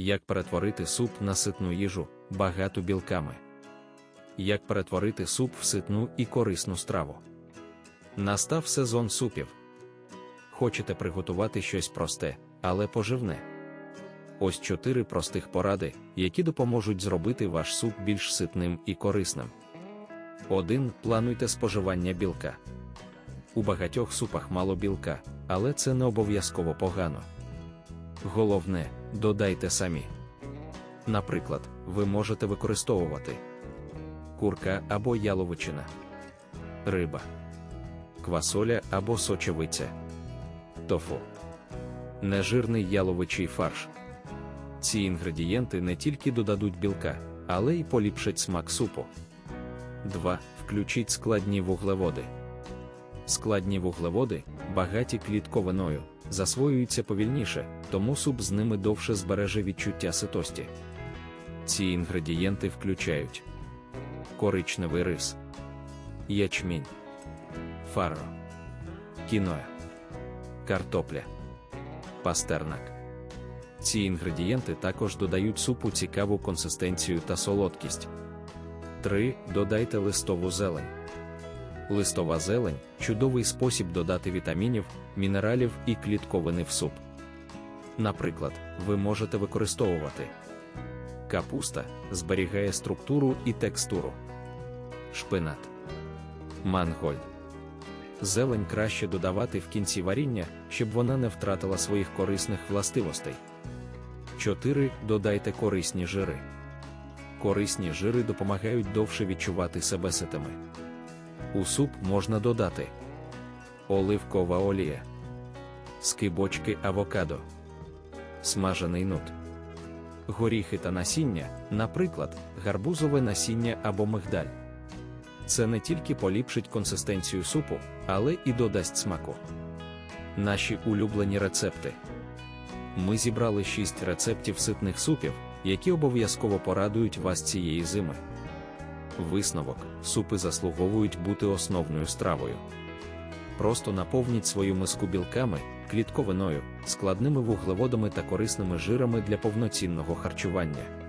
Як перетворити суп на ситну їжу, багату білками. Як перетворити суп в ситну і корисну страву. Настав сезон супів. Хочете приготувати щось просте, але поживне. Ось чотири простих поради, які допоможуть зробити ваш суп більш ситним і корисним. 1. Плануйте споживання білка. У багатьох супах мало білка, але це не обов'язково погано. Головне, додайте самі. Наприклад, ви можете використовувати курка або яловичина, риба, квасоля або сочевиця, тофу, нежирний яловичий фарш. Ці інгредієнти не тільки додадуть білка, але й поліпшать смак супу. 2. Включіть складні вуглеводи. Складні вуглеводи, багаті клітковиною, засвоюються повільніше, тому суп з ними довше збереже відчуття ситості. Ці інгредієнти включають коричневий рис, ячмінь, фарро, кіноя, картопля, пастернак. Ці інгредієнти також додають супу цікаву консистенцію та солодкість. 3. Додайте листову зелень. Листова зелень чудовий спосіб додати вітамінів, мінералів і клітковини в суп. Наприклад, ви можете використовувати капуста зберігає структуру і текстуру, шпинат, мангольд. Зелень краще додавати в кінці варіння, щоб вона не втратила своїх корисних властивостей. 4. Додайте корисні жири. Корисні жири допомагають довше відчувати себе ситими. У суп можна додати оливкова олія, скибочки авокадо, смажений нут, горіхи та насіння, наприклад, гарбузове насіння або мигдаль. Це не тільки поліпшить консистенцію супу, але і додасть смаку. Наші улюблені рецепти. Ми зібрали 6 рецептів ситних супів, які обов'язково порадують вас цієї зими. Висновок: супи заслуговують бути основною стравою. Просто наповніть свою миску білками, клітковиною, складними вуглеводами та корисними жирами для повноцінного харчування.